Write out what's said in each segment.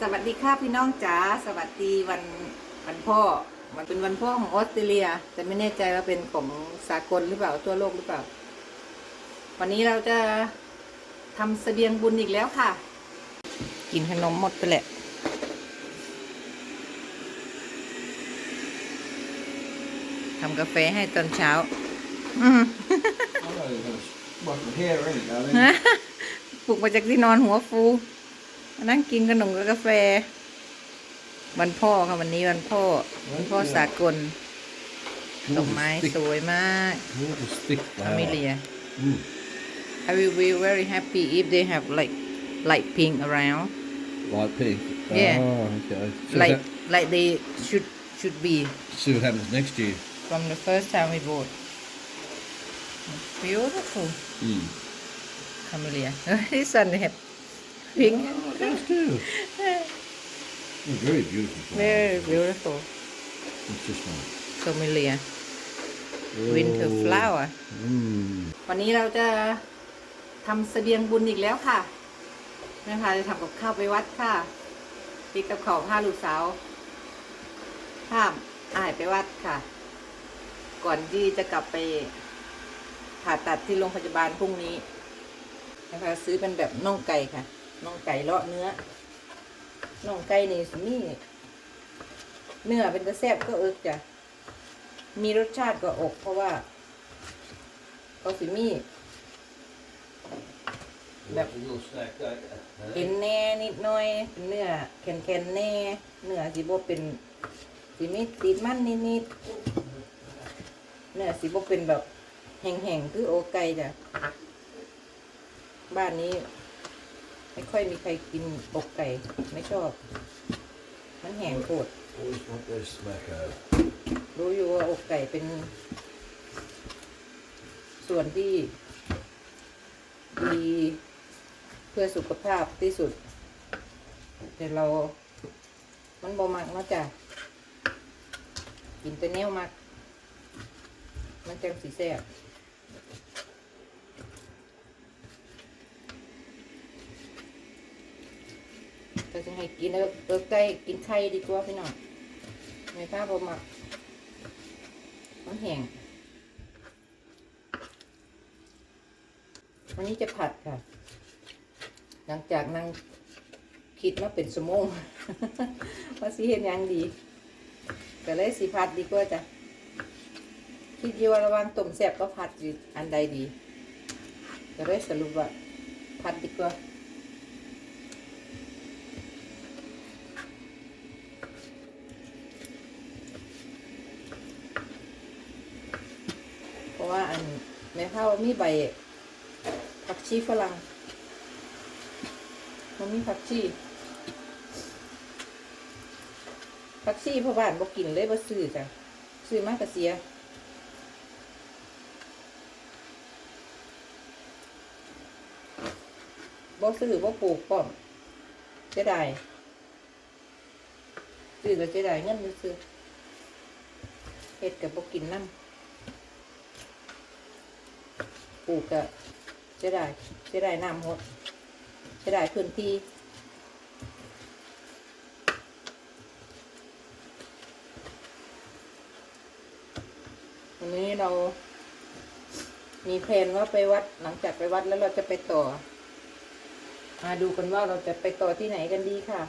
สวัสดีค่ะพี่น้องจ๋าสวัสดีวันวันพ่อ มันเป็นวันพ่อของออสเตรเลีย แต่ไม่แน่ใจว่าเป็นของสากลหรือเปล่าทั่วโลกหรือเปล่า วันนี้เราจะทำเสบียงบุญอีกแล้วค่ะ กินขนมหมดไปแหละทำกาแฟให้ตอนเช้า อืม I know you're going to work my hair, ain't you? I think. ปลุกมาจากที่นอนหัวฟูมา นั่งกินขนมกับกาแฟ วันพ่อค่ะวันนี้วันพ่อวันพ่อสากลดอกไม้สวยมาก What a stick ฟามิเลีย Mm. I will be very happy if they have like light pink around Like pink. Yeah. Oh, okay. See, like what like they should should be hap- see what happens next year. from the first time we bought beautiful Mm. camellia this one they have pink Oh, it does too. Oh, very beautiful. flower. very beautiful It's just one. camellia winter Oh. flower Mm. วันนี้เราจะทำเสบียงบุญอีกแล้วค่ะแม่พาจะทำกับข้าวไปวัดค่ะปีกับเขาวผ้าลูกสาวข้ามอายไปวัดค่ะ ก่อนที่จะกลับไปผ่าตัดที่โรงพยาบาลพรุ่งนี้นะคะซื้อเป็นแบบน่องไก่ค่ะ น่องไก่เลาะเนื้อน่องไก่นี่สิมีเนื้อเป็นกระแซบก็เอิกจ้ะมีรสชาติก็อกเพราะว่าก็สิมี Yep. You'll stack that. เอ็นแน่นิดหน่อยเป็นเนื้อแข็งๆแน่เนื้อสิบ่เป็นสิมีติดมันนิดๆเนื้อสิบ่เป็นแบบแห้งๆคือโอไก่จ้ะบ้านนี้ ไม่ค่อยมีใครกินอกไก่ ไม่ชอบ มันแห้งโคตร Always want those smack out. รู้อยู่ว่าอกไก่เป็น ส่วนที่ดีเพื่อสุขภาพที่สุด แต่เรา มันบ่มักเนาะจ้ะกินแต่แนวมัก มันจังสีแซ่บ ก็จะให้กินแล้วเออไก่กินไข่ดีกว่าพี่น้องไม่พลาดบ่มักมันแห้งวันนี้จะผัดค่ะ หลังจากนั่งคิดมาเป็นสมงว่าสิเห็นยังดีก็เลยสิผัดดีกว่าจ้ะคิดอยู่ว่าระว่างต้มแซ่บก็ผัดอยู่อันใดดีก็เลยสรุปว่าผัดดีกว่า เพราะว่าอันแามีใบผักชีฝรั่งมันมีผักชีผักชีพ่อบ้านบอกกินเลยบ่ซื้อจ้ะซื้อมากกะเสียบ่ซื้อบ่ปลูกป้อมเสียดายซื้อก็เสียดายเงินซื้อเฮ็ดกับบ่กินน้ำ ปลูกก็เสียดายเสียดายน้ำหดเสียดายพื้นที่วันนี้เรามีแผนว่าไปวัดหลังจากไปวัดแล้วเราจะไปต่อ มาดูกันว่าเราจะไปต่อที่ไหนกันดีค่ะ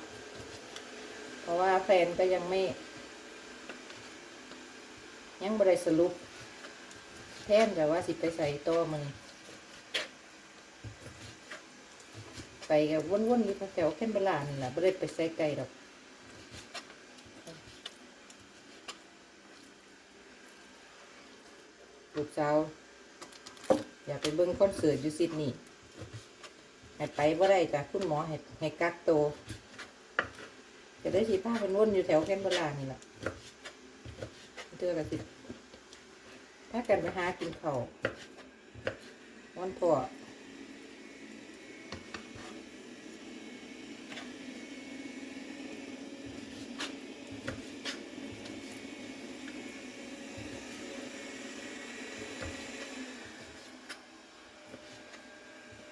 เพราะว่าแฟนก็ยังไม่ ยังบริสรุป แทนแต่ว่าสิไปใส่ตัวมันไปกับวนๆอยู่แถวแค่เวลานี่แหละไม่ได้ไปใส่ไก่หรอกลูกสาวอยากไปเบิ้งคอนเสิร์ตอยู่ซิดนีย์ให้ไปว่าได้จ้ะคุณหมอให้ให้กักตัวจะได้สิพาเป็นวนอยู่แถวแค่เวลานี่แหละเจอกันสิ ถ้ากันไปหากินเขาวันพ่อ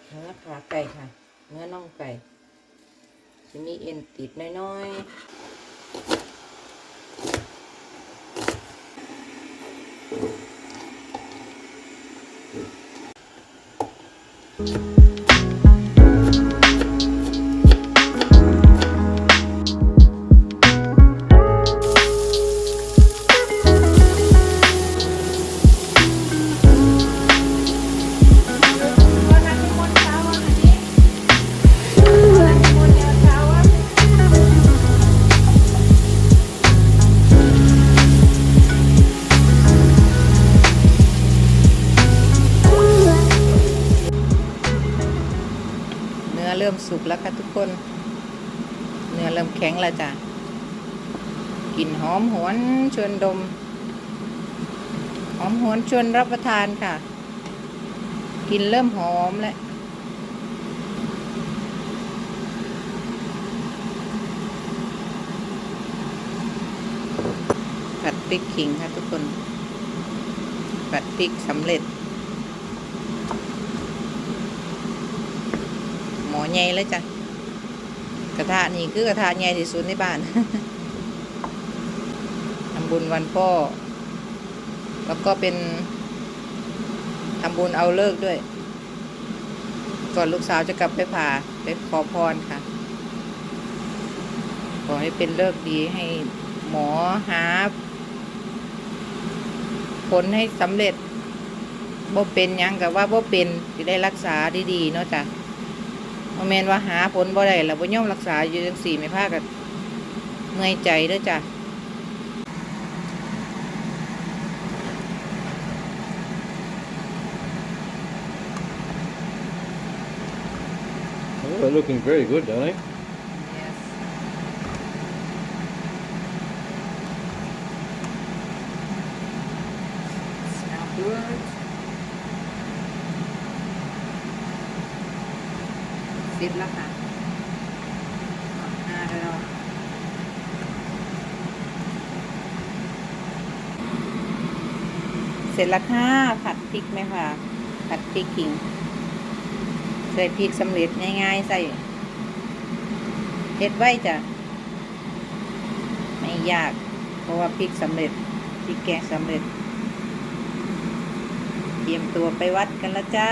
เนื้อขาไก่ค่ะ เนื้อน่องไก่จะมีเอ็นติดน้อยๆ เนื้อเริ่มแข็งแล้วจ้ะกลิ่นหอมหวนชวนดม หอมหวนชวนรับประทานค่ะกลิ่นเริ่มหอมแล้วผัดพริกขิงค่ะทุกคน ผัดพริกสำเร็จ หมอใหญ่เลยจ้ะ กระทะนี่คือกระทะใหญ่ที่สุดในบ้านทำบุญวันพ่อ แล้วก็เป็นทำบุญเอาเลิกด้วย ก่อนลูกสาวจะกลับไปผ่าไปขอพรค่ะ ขอให้เป็นเลิกดีให้หมอหา ผลให้สำเร็จบ่เป็นยังกับว่าบ่เป็นจะได้รักษาดีๆเนาะจ้ะ บ่แม่นว่าหาผลบ่ได้แล้วบ่ยอมรักษาอยู่จังซี่ไม่พากันเมื่อยใจเด้อจ้ะ Oh, they're looking very good, darling. Smell good เส ร็จแล้วค่ะอ่าเดี๋ยวเราเสร็จแล้วค่ะผัดพริกไหมคะผัดพริกขิง ใส่พริกสำเร็จง่ายๆ ใส่เฮ็ดไว้จ้ะไม่ยาก เพราะว่าพริกสำเร็จพริกแกงสำเร็จ เตรียมตัวไปวัดกันแล้วจ้า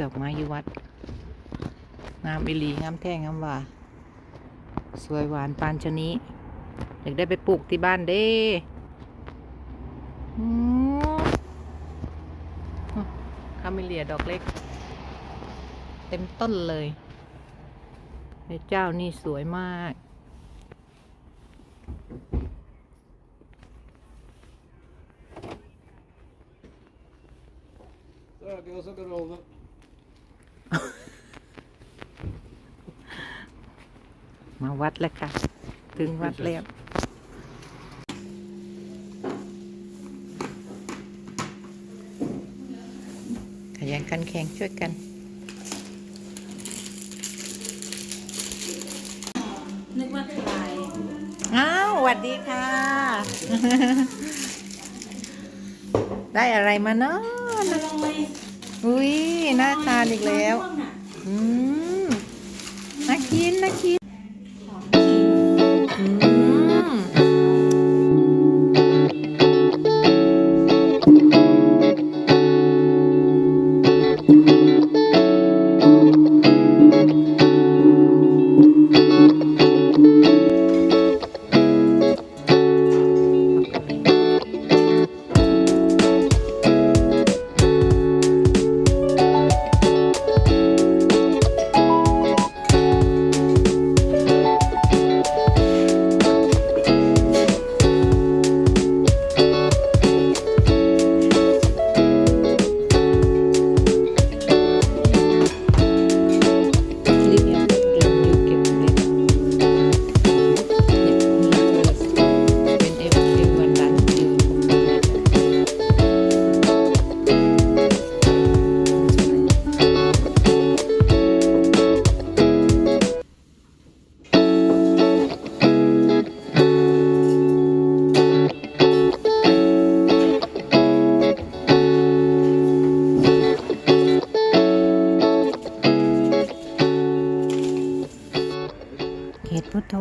ดอกไม้อยู่วัดงามอิลีงามแท่งามว่าสวยหวานปานชะนี้อยากได้ไปปลูกที่บ้านเด้คาเมเลียดอกเล็ก เต็มต้นเลยเจ้านี่สวยมาก วัดแล้วค่ะ ถึงวัดแล้วขยันขันแข็งช่วยกันนึกว่าใครอ้าวสวัสดีค่ะ ได้อะไรมาเนาะอร่อยอุ้ยน่าทานอีกแล้วม่วงน่ะอืมน่ากินน่ากิน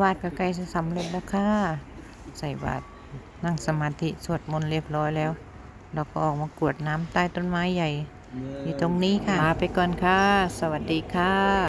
วาดก็ใกล้จะสำเร็จแล้วค่ะ ใส่บาตรนั่งสมาธิสวดมนต์เรียบร้อยแล้ว เราก็ออกมากรวดน้ำใต้ต้นไม้ใหญ่ อยู่ตรงนี้ค่ะ ลาไปก่อนค่ะ สวัสดีค่ะ